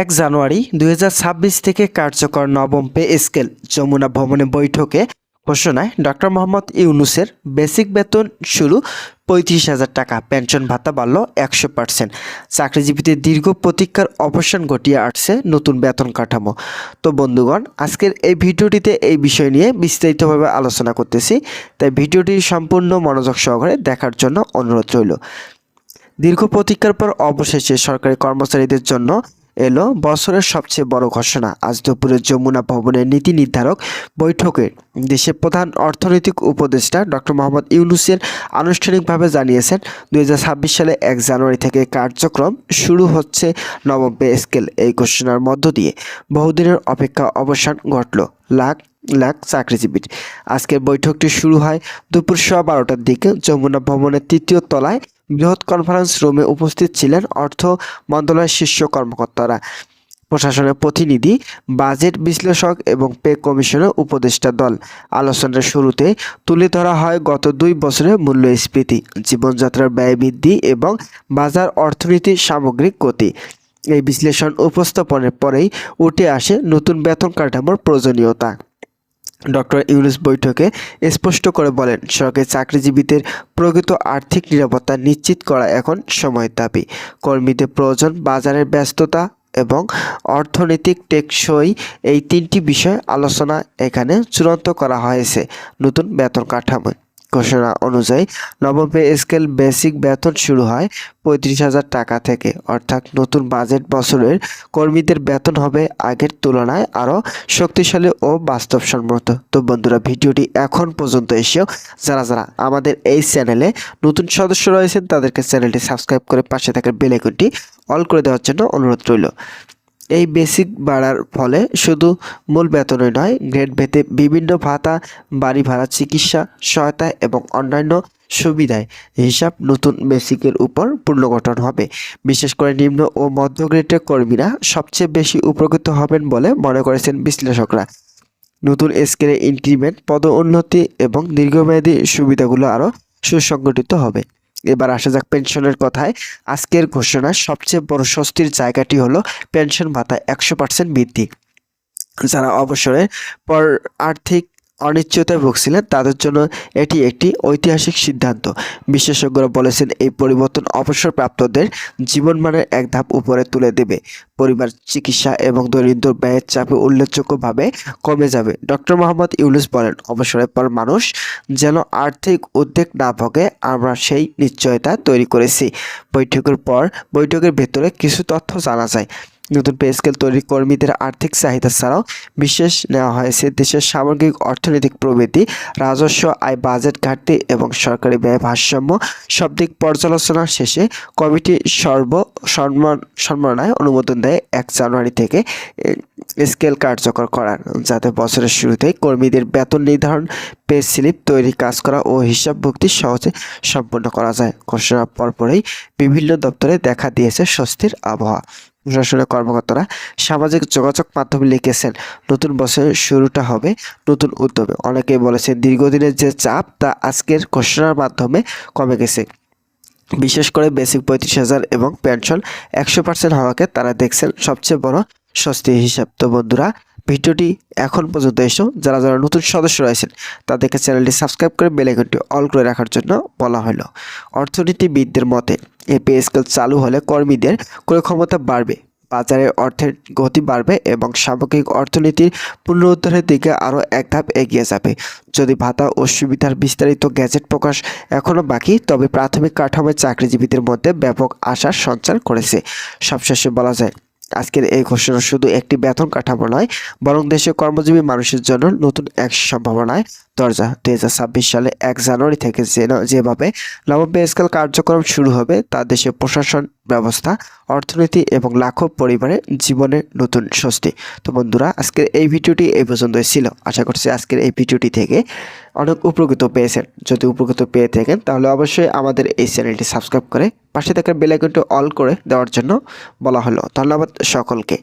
এক জানুয়ারি দু হাজার ছাব্বিশ থেকে কার্যকর নবম পে স্কেল যমুনা ভবনে বৈঠকে ঘোষণায় ডক্টর মোহাম্মদ ইউনুসের বেসিক বেতন শুরু পঁয়ত্রিশ হাজার টাকা, পেনশন ভাতা বাড়ল একশো পার্সেন্ট। চাকরিজীবীদের দীর্ঘ প্রতীক্ষার অবসান ঘটিয়ে আসছে নতুন বেতন কাঠামো। তো বন্ধুগণ, আজকের এই ভিডিওটিতে এই বিষয় নিয়ে বিস্তারিতভাবে আলোচনা করতেছি। তাই ভিডিওটি সম্পূর্ণ মনোযোগ সহকারে দেখার জন্য অনুরোধ রইল। দীর্ঘ প্রতীক্ষার পর অবশেষে সরকারি কর্মচারীদের জন্য এলো বছরের সবচেয়ে বড় ঘোষণা। আজ দুপুরে যমুনা ভবনের নীতি নির্ধারক বৈঠকে দেশের প্রধান অর্থনৈতিক উপদেষ্টা ডক্টর মোহাম্মদ ইউনুসের আনুষ্ঠানিকভাবে জানিয়েছেন দু হাজার ছাব্বিশ সালে এক জানুয়ারি থেকে কার্যক্রম শুরু হচ্ছে নবম পে স্কেল। এই ঘোষণার মধ্য দিয়ে বহুদিনের অপেক্ষা অবসান ঘটল লাখ লাখ চাকরিজীবীর। আজকের বৈঠকটি শুরু হয় দুপুর সোয়া বারোটার দিকে। যমুনা ভবনের তৃতীয় তলায় বৃহৎ কনফারেন্স রুমে উপস্থিত ছিলেন অর্থ মন্ত্রণালয়ের শীর্ষ কর্মকর্তারা। প্রশাসনের প্রতিনিধি বাজেট বিশ্লেষক এবং পে কমিশনের উপদেষ্টা দল। আলোচনার শুরুতে তুলে ধরা হয় গত দুই বছরের মূল্যস্ফীতি, জীবনযাত্রার ব্যয় বৃদ্ধি এবং বাজার অর্থনীতির সামগ্রিক গতি। এই বিশ্লেষণ উপস্থাপনের পরেই উঠে আসে নতুন বেতন কাঠামোর প্রয়োজনীয়তা। ডক্টর ইউনুস বৈঠকে স্পষ্ট করে বলেন, সরকারি চাকরিজীবীদের প্রকৃত আর্থিক নিরাপত্তা নিশ্চিত করা এখন সময় দাবি। কর্মীদের প্রয়োজন বাজারের ব্যস্ততা এবং অর্থনৈতিক টেকসই এই তিনটি বিষয় আলোচনা এখানে চূড়ান্ত করা হয়েছে। নতুন বেতন কাঠামো। ঘোষণা অনুযায়ী নবম পে স্কেল বেসিক বেতন শুরু হয় পঁয়ত্রিশ হাজার টাকা থেকে। অর্থাৎ নতুন বাজেট বছরের কর্মীদের বেতন হবে আগের তুলনায় আরও শক্তিশালী ও বাস্তবসম্মত। তো বন্ধুরা, ভিডিওটি এখন পর্যন্ত এসেও যারা যারা আমাদের এই চ্যানেলে নতুন সদস্য রয়েছেন, তাদেরকে চ্যানেলটি সাবস্ক্রাইব করে পাশে থাকার বেল আইকনটি অল করে দেওয়ার জন্য অনুরোধ রইল। এই বেসিক বাড়ার ফলে শুধু মূল বেতনই নয় গ্রেড ভেতে বিভিন্ন ভাতা, বাড়ি ভাড়া, চিকিৎসা, সহায়তা এবং অন্যান্য সুবিধায় হিসাব নতুন বেসিকের উপর পুনর্গঠন হবে। বিশেষ করে নিম্ন ও মধ্য গ্রেডের কর্মীরা সবচেয়ে বেশি উপকৃত হবেন বলে মনে করেছেন বিশ্লেষকরা। নতুন স্কেলে ইনক্রিমেন্ট পদোন্নতি এবং দীর্ঘমেয়াদী সুবিধাগুলো আরও সুসংগঠিত হবে। এবার আসা যাক পেনশনের কথায়। আজকের ঘোষণা সবচেয়ে বড় স্বস্তির জায়গাটি হলো পেনশন ভাতা একশো পার্সেন্ট বৃদ্ধি। যারা অবসরের পর আর্থিক অনিশ্চয়তায় ভুগছিলেন, তাদের জন্য এটি একটি ঐতিহাসিক সিদ্ধান্ত। বিশেষজ্ঞরা বলেছেন, এই পরিবর্তন অবসরপ্রাপ্তদের জীবনমানের এক ধাপ উপরে তুলে দেবে। পরিবার, চিকিৎসা এবং দৈনন্দিন ব্যয়ের চাপে উল্লেখযোগ্যভাবে কমে যাবে। ডক্টর মোহাম্মদ ইউনুস বলেন, অবসরের পর মানুষ যেন আর্থিক উদ্বেগ না ভোগে, আমরা সেই নিশ্চয়তা তৈরি করেছি। বৈঠকের পর বৈঠকের ভেতরে কিছু তথ্য জানা যায়। নতুন পে স্কেল তৈরি কর্মীদের আর্থিক চাহিদা ছাড়াও বিশেষ নেওয়া হয়েছে দেশের সামগ্রিক অর্থনৈতিক প্রবৃদ্ধি, রাজস্ব, আয়, বাজেট ঘাটতি এবং সরকারি ব্যয় ভারসাম্য সব দিক পর্যালোচনা শেষে কমিটি সর্ব সম্মান সম্মানায় অনুমোদন দেয় এক জানুয়ারি থেকে স্কেল কার্যকর করার, যাতে বছরের শুরুতেই কর্মীদের বেতন নির্ধারণ, পে স্লিপ তৈরি কাজ করা ও হিসাব ভুক্তি সহজে সম্পন্ন করা যায়। ঘোষণার পরপরই বিভিন্ন দপ্তরে দেখা দিয়েছে স্বস্তির আবহাওয়া। প্রশাসনের কর্মকর্তারা সামাজিক যোগাযোগ মাধ্যমে লিখেছেন, নতুন বছরের শুরুটা হবে নতুন উদ্যমে। অনেকেই বলেছেন দীর্ঘদিনের যে চাপ তা আজকের ঘোষণার মাধ্যমে কমে গেছে। বিশেষ করে বেসিক পঁয়ত্রিশ হাজার এবং পেনশন একশো পার্সেন্ট হওয়াকে তারা দেখছেন সবচেয়ে বড় স্বস্তির হিসাব। তো বন্ধুরা, ভিডিওটি এখন পর্যন্ত এসো। যারা যারা নতুন সদস্য রয়েছেন, তাদেরকে চ্যানেলটি সাবস্ক্রাইব করে বেল আইকনটি অল করে রাখার জন্য বলা হলো। অর্থনীতিবিদদের মতে এই পে স্কেল চালু হলে কর্মীদের ক্রয় ক্ষমতা বাড়বে বাজারে অর্থের গতি বাড়বে এবং সামগ্রিক অর্থনীতির পুনরুদ্ধারের দিকে আরও এক ধাপ এগিয়ে যাবে। যদি ভাতা ও সুবিধার বিস্তারিত গ্যাজেট প্রকাশ এখনও বাকি, তবে প্রাথমিক কাঠামোয় চাকরিজীবীদের মধ্যে ব্যাপক আশার সঞ্চার করেছে। সবশেষে বলা যায় আজকের এই ঘোষণা শুধু একটি বেতন কাঠামো নয়, বরং দেশের কর্মজীবী মানুষের জন্য নতুন এক সম্ভাবনায় দরজা। দু হাজার ছাব্বিশ সালে এক জানুয়ারি থেকে যেভাবে নবম পে স্কেল কার্যক্রম শুরু হবে, তা দেশের প্রশাসন ব্যবস্থা, অর্থনীতি এবং লাখো পরিবারের জীবনের নতুন স্বস্তি। তো বন্ধুরা, আজকের এই ভিডিওটি এই পর্যন্তই ছিল। আশা করছি আজকের এই ভিডিওটি থেকে অনেক উপকৃত পেয়েছেন। যদি উপকৃত পেয়ে থাকেন, তাহলে অবশ্যই আমাদের এই চ্যানেলটি সাবস্ক্রাইব করে পাশে থাকা বেলাইকনটি অল করে দেওয়ার জন্য বলা হলো। ধন্যবাদ সকলকে।